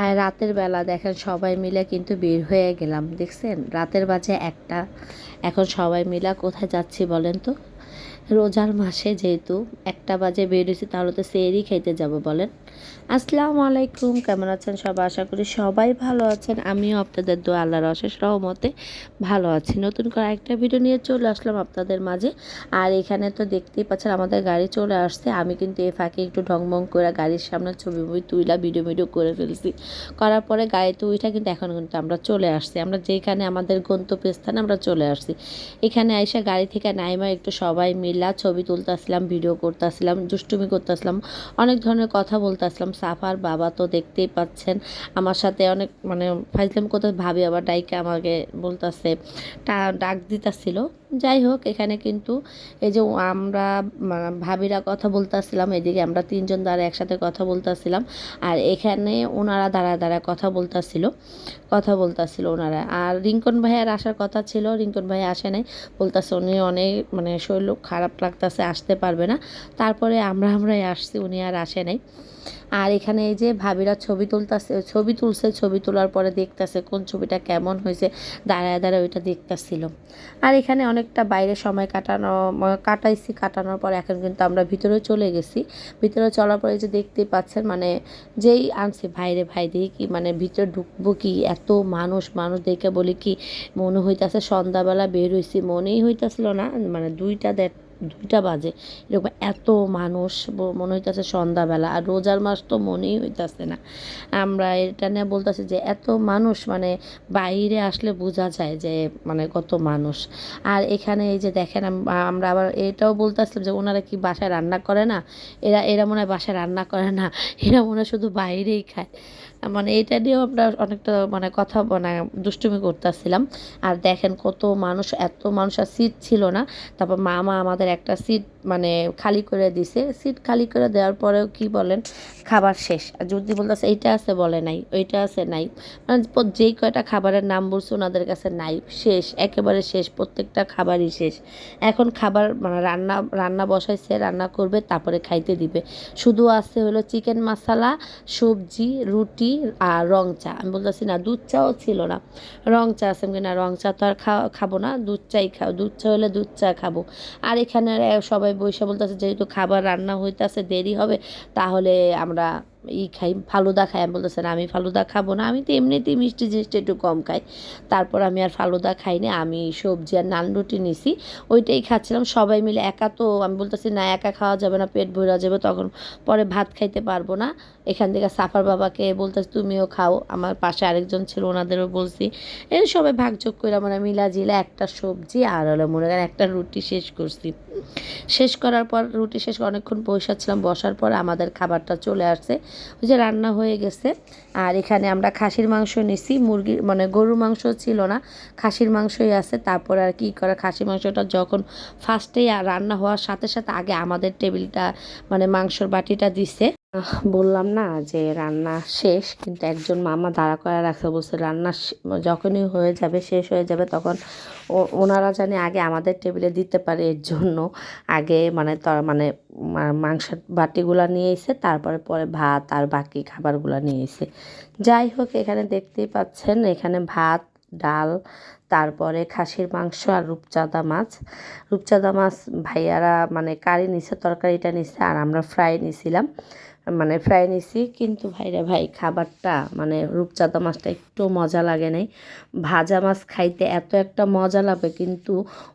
আর রাতের বেলা দেখেন সবাই মিলে কিন্তু বের হয়ে গেলাম, দেখছেন? রাতের বাজে একটা। এখন সবাই মিলা কোথায় যাচ্ছি বলেন তো? রোজার মাসে যেহেতু একটা বাজে বের হয়েছি, তাহলে তো সেরই খেতে যাব, বলেন। আসসালামু আলাইকুম, কেমন আছেন সবাই? আশা করি সবাই ভালো আছেন। আমিও আপনাদের দোয়া, আল্লাহর অশেষ রহমতে ভালো আছি। নতুন করে একটা ভিডিও নিয়ে চলে আসলাম আপনাদের মাঝে। আর এখানে তো দেখতেই পাচ্ছেন আমাদের গাড়ি চলে আসছে। আমি কিন্তু এ ফাঁকে একটু ঢংমং করে গাড়ির সামনে ছবি মুবি তুইলা ভিডিও ভিডিও করে ফেলছি। করার পরে গাড়িতে উঠা কিন্তু এখন কিন্তু আমরা চলে আসছি। আমরা যেখানে আমাদের গন্তব্যস্থানে আমরা চলে আসছি। এখানে এসে গাড়ি থেকে নাইমা একটু সবাই মিলা ছবি তুলতেছিলাম ভিডিও করতেছিলাম দুষ্টুমি করতেছিলাম অনেক ধরনের কথা বলতেছিলাম সাফার বাবা তো দেখতেই পাচ্ছেন, আমার সাথে অনেক মানে ফাইজলাম কোথাও ভাবি আবার ডাইকে আমাকে বলতেছে ডাক দিতেছিল। যাই হোক, এখানে কিন্তু এই যে আমরা ভাবিরা কথা বলতেছিলাম এদিকে আমরা তিনজন দ্বারা একসাথে কথা বলতেছিলাম আর এখানে ওনারা দাঁড়ায় দাঁড়ায় কথা বলতেছিল কথা বলতেছিল ওনারা। আর রিঙ্কন ভাইয়ার আসার কথা ছিল, রিঙ্কন ভাই আসে নাই, বলতেছে উনি অনেক মানে শরীর খারাপ লাগতেছে, আসতে পারবে না। তারপরে আমরা, আমরাই আসছি, উনি আর আসে নাই। আর এখানে এই যে ভাবিরা ছবি তুলতেছে, ছবি তুলছে, ছবি তোলার পরে দেখতেছে কোন ছবিটা কেমন হয়েছে, দাঁড়ায় দাঁড়ায় ওইটা দেখতেছিল। আর এখানে অনেকটা বাইরে সময় কাটানো, কাটাইছি, কাটানোর পর এখন কিন্তু আমরা ভিতরে চলে গেছি। ভিতরে চলার পরে যে দেখতেই পাচ্ছেন মানে যেই আনছে, ভাইরে ভাই, দেখি কি মানে ভিতরে ঢুকবো কি, এত মানুষ মানুষ দেখে বলি কি, মনে হইতেছে সন্ধ্যাবেলা বের হয়েছি মনেই হইতেছিল না মানে দুইটা দেড় দুইটা বাজে। এরকম এত মানুষ মনে হইতেছে সন্ধ্যাবেলা। আর রোজার মাস তো মনেই হইতেছে না। আমরা এটা নিয়ে বলতেছি যে, এত মানুষ মানে বাইরে আসলে বোঝা যায় যে মানে কত মানুষ। আর এখানে এই যে দেখেন আমরা আবার এটাও বলতেছিলাম যে, ওনারা কি বাসায় রান্না করে না? এরা এরা মনে হয় বাসায় রান্না করে না। এরা মনে হয় শুধু বাইরেই খায়। মানে এটা নিয়েও আমরা অনেকটা মানে কথা মানে দুষ্টুমি করতেছিলাম। আর দেখেন কত মানুষ, এত মানুষ আর সিট ছিল না। তারপর মামা আমাদের একটা সিট মানে খালি করে দিছে। সিট খালি করে দেওয়ার পরেও কি বলেন, খাবার শেষ। আর যদি বলতেছে এইটা আছে বলে নাই, ওইটা আছে নাই। মানে যেই কয়টা খাবারের নাম বলছে ওনাদের কাছে নাই। শেষ, একেবারে শেষ, প্রত্যেকটা খাবারই শেষ। এখন খাবার মানে রান্না রান্না বসাইছে, রান্না করবে, তারপরে খাইতে দিবে। শুধু আছে হলো চিকেন মশলা সবজি, রুটি আর রং চা। আমি বলতেছি না, দুধ চাও ছিল না। রং চা আছে না, রং চা তো আর খাওয়া খাব না, দুধ চাই খাও। দুধ চা হলে দুধ চা খাব। আর এখানে সবাই বসে বলতেছে, যেহেতু খাবার রান্না হইতেছে, দেরি হবে, তাহলে আমরা ই খাই, ফালুদা খাই। আমি বলতেছে, না, আমি ফালুদা খাব না, আমি তো এমনিতেই মিষ্টি জিনিসটা একটু কম খাই। তারপর আমি আর ফালুদা খাইনি, আমি সবজি আর নান রুটি নিছি, ওইটাই খাচ্ছিলাম। সবাই মিলে একা তো, আমি বলতেছি, না, একা খাওয়া যাবে না, পেট ভরা যাবে, তখন পরে ভাত খাইতে পারব না। এখান থেকে সাফার বাবাকে বলতেছি, তুমিও খাও। আমার পাশে আরেকজন ছিল, ওনাদেরও বলছি, এই সবাই ভাগযোগ করে আমরা মিলা জিলা একটা সবজি আর হলো মনে করেন একটা রুটি শেষ করছি। শেষ করার পর, রুটি শেষ অনেকক্ষণ বসাচ্ছিলাম বসার পর আমাদের খাবারটা চলে আসছে। ওই যে রান্না হয়ে গেছে। আর এখানে আমরা খাসির মাংস নিছি। মুরগির মানে গরুর মাংস ছিল না, খাসির মাংসই আছে। তারপর আর কি করা, খাসির মাংসটা যখন ফার্স্টেই রান্না হওয়ার সাথে সাথে আগে আমাদের টেবিলটা মানে মাংসর বাটিটা দিছে। বললাম না যে রান্না শেষ, কিন্তু একজন মামা দাঁড়া করে রাখছে বলছে, রান্না যখনই হয়ে যাবে, শেষ হয়ে যাবে, তখন ওনারা জানে আগে আমাদের টেবিলে দিতে পারে, এর জন্য আগে মানে মানে মাংসের বাটিগুলো নিয়ে এসে, তারপরে পরে ভাত আর বাকি খাবারগুলো নিয়ে এসে। যাই হোক, এখানে দেখতেই পাচ্ছেন, এখানে ভাত, ডাল, তারপরে খাসির মাংস আর রূপচাঁদা মাছ। রূপচাঁদা মাছ ভাইয়ারা মানে কারি নিছে, তরকারিটা নিছে, আর আমরা ফ্রাই নিছিলাম। মানে ফ্রাই নিছি। কিন্তু ভাইরা ভাই, খাবারটা মানে রূপচাঁদা মাছটা একটু মজা লাগে নাই। ভাজা মাছ খাইতে এত একটা মজা লাগে, কিন্তু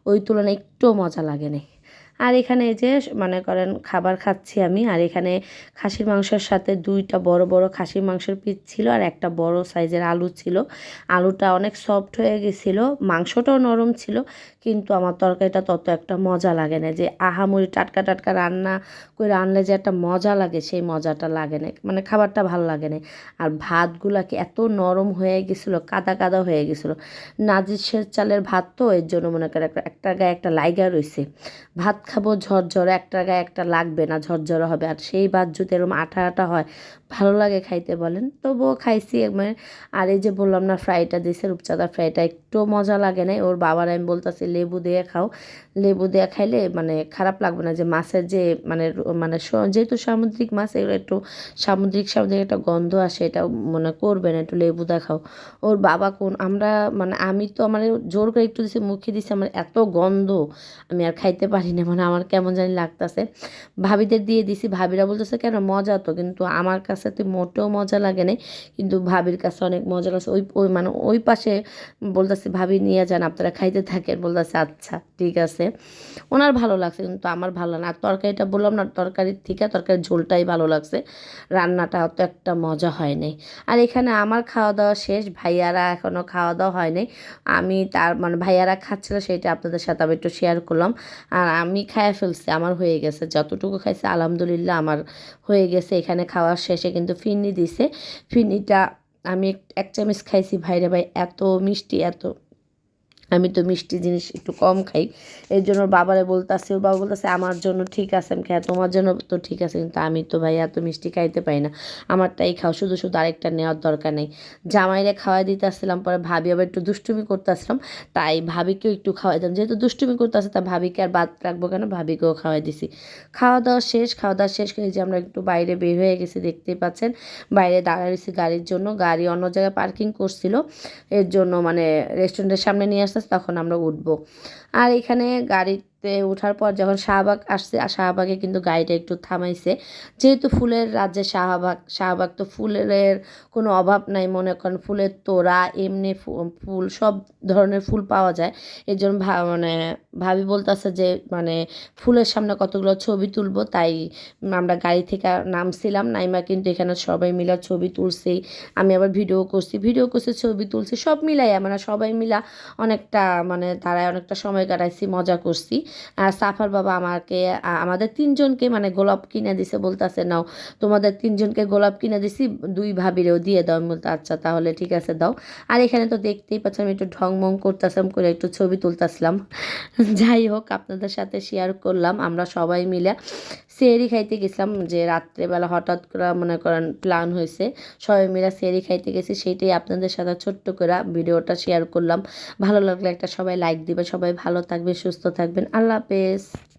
ওই তুলনায় একটু মজা লাগে নাই। আর এখানে এই যে মনে করেন খাবার খাচ্ছি আমি, আর এখানে খাসির মাংসের সাথে দুইটা বড় বড় খাসির মাংসের পিস ছিল আর একটা বড় সাইজের আলু ছিল। আলুটা অনেক সফট হয়ে গেছিল, মাংসটাও নরম ছিল, কিন্তু আমার তরকারিটা তত একটা মজা লাগে না যে আহামুড়ি টাটকা টাটকা রান্না করে আনলে যে একটা মজা লাগে, সেই মজাটা লাগে না মানে খাবারটা ভালো লাগে না। আর ভাতগুলাকে এত নরম হয়ে গেছিল, কাদা কাদা হয়ে গেছিল। নাজিসের চালের ভাত তো, এর জন্য মনে করে একটা গায়ে একটা লাইগা রয়েছে ভাত খাব ঝরঝরে একটা গায়ে একটা লাগবে না, ঝরঝরে হবে। আর সেই ভাত যদি এরকম আঠা আঠা হয়, ভালো লাগে খাইতে বলেন। তবুও খাইছি মানে আর এই যে বললাম না, ফ্রাইটা দিছে, রূপচাঁদা ফ্রাইটা, একটু মজা লাগে না ওর বাবার, আমি বলতেছি, লেবু দিয়ে খাও। লেবু দিয়ে খাইলে মানে খারাপ লাগবে না যে মাছের যে মানে মানে যেহেতু সামুদ্রিক মাছ, এগুলো একটু সামুদ্রিক সামুদ্রিক একটা গন্ধ আসে এটা মনে করবে না, একটু লেবু দেখাও। ওর বাবা কোন, আমরা মানে আমি তো আমার জোর করে একটু দিছি, মুখে দিছি, আমার এত গন্ধ, আমি আর খাইতে পারি না। মানে আমার কেমন জানি লাগতেছে। ভাবিদের দিয়ে দিছি, ভাবিরা বলতেছে, কেন? মজা তো, কিন্তু আমার কাছে তো মোটেও মজা লাগে নাই। কিন্তু ভাবির কাছে অনেক মজা লাগছে। ওই ওই মানে ওই পাশে বলতেছে, ভাবি নিয়ে যান, আপনারা খাইতে থাকেন। বলতেছে আচ্ছা ঠিক আছে। ওনার ভালো লাগছে, কিন্তু আমার ভালো না। আর তরকারিটা বললাম না, তরকারির থেকে তরকারির ঝোলটাই ভালো লাগছে। রান্নাটা অত একটা মজা হয় নাই। আর এখানে আমার খাওয়া দাওয়া শেষ, ভাইয়ারা এখনও খাওয়া দাওয়া হয় নাই। আমি তার মানে ভাইয়ারা খাচ্ছিল, সেটা আপনাদের সাথে আমি একটু শেয়ার করলাম। আর আমি খাইয়া ফেলছি, আমার হয়ে গেছে। যতটুকু খাইছে, আলহামদুলিল্লাহ আমার হয়ে গেছে। এখানে খাওয়ার শেষে কিন্তু ফিরনি দিছে। ফিরনিটা আমি এক চামচ খাইছি। ভাইরে ভাই, এত মিষ্টি, এত আমি তো মিষ্টি জিনিস একটু কম খাই। এর জন্য বাবারে বলতেছে, ওর বাবা বলতেছে, আমার জন্য ঠিক আছে। আমি খাই তোমার জন্য তো ঠিক আছে, কিন্তু আমি তো ভাই এত মিষ্টি খাইতে পারি না। আমারটাই খাও, শুধু শুধু আরেকটা নেওয়ার দরকার নেই। জামাইরে খাওয়াই দিতে আসছিলাম পরে ভাবি আবার একটু দুষ্টুমি করতে আসলাম তাই ভাবিকেও একটু খাওয়াই দিলাম যেহেতু দুষ্টুমি করতে আসে তা ভাবিকে আর বাদ রাখব কেন? ভাবিকেও খাওয়াই দিছি। খাওয়া দাওয়া শেষ, খাওয়া দাওয়া শেষ করে যে আমরা একটু বাইরে বের হয়ে গেছি, দেখতেই পাচ্ছেন। বাইরে দাঁড়াইছি গাড়ির জন্য, গাড়ি অন্য জায়গায় পার্কিং করছিল। এর জন্য মানে রেস্টুরেন্টের সামনে নিয়ে আসতেছে। তখন আমরা উঠবো। আর এখানে গাড়িতে ওঠার পর যখন শাহবাগ আসছে, আর শাহবাগে কিন্তু গাড়িটা একটু থামাইছে। যেহেতু ফুলের রাজ্যে শাহবাগ শাহবাগ তো ফুলের কোনো অভাব নাই, মনে করেন ফুলের তোড়া, এমনি ফুল, সব ধরনের ফুল পাওয়া যায়। এর জন্য মানে ভাবি বলতেছে যে মানে ফুলের সামনে কতগুলো ছবি তুলবো, তাই আমরা গাড়ি থেকে নামছিলাম, নাইমা কিন্তু এখানে সবাই মিলে ছবি তুলছি আমি আবার ভিডিও করছি ভিডিও করছি, ছবি তুলছি, সব মিলাই মানে সবাই মিলা অনেকটা মানে তারাই অনেকটা সময় কাটাইছি, মজা করছি। আর সাফার বাবা আমাকে আমাদের তিনজনকে মানে গোলাপ কিনে দিছে বলতেছে, নাও, তোমাদের তিনজনকে গোলাপ কিনে দিছি, দুই ভাবিরেও দিয়ে দাও। আমি বলতে আচ্ছা তাহলে ঠিক আছে, দাও। আর এখানে তো দেখতেই পাচ্ছি আমি একটু ঢংমং করতেছিলাম, করে একটু ছবি তুলতেছিলাম। যাই হোক, আপনাদের সাথে শেয়ার করলাম, আমরা সবাই মিলে সেরি খাইতে গেছিলাম যে রাত্রেবেলা হঠাৎ করে মনে করেন প্ল্যান হয়েছে। সবাই মিলে সেরি খাইতে গেছি সেইটাই আপনাদের সাথে ছোট্ট করে ভিডিওটা শেয়ার করলাম। ভালো লাগলে একটা সবাই লাইক দিবে, সবাই ভালো থাকবে সুস্থ থাকবেন। আল্লাহ হাফেজ।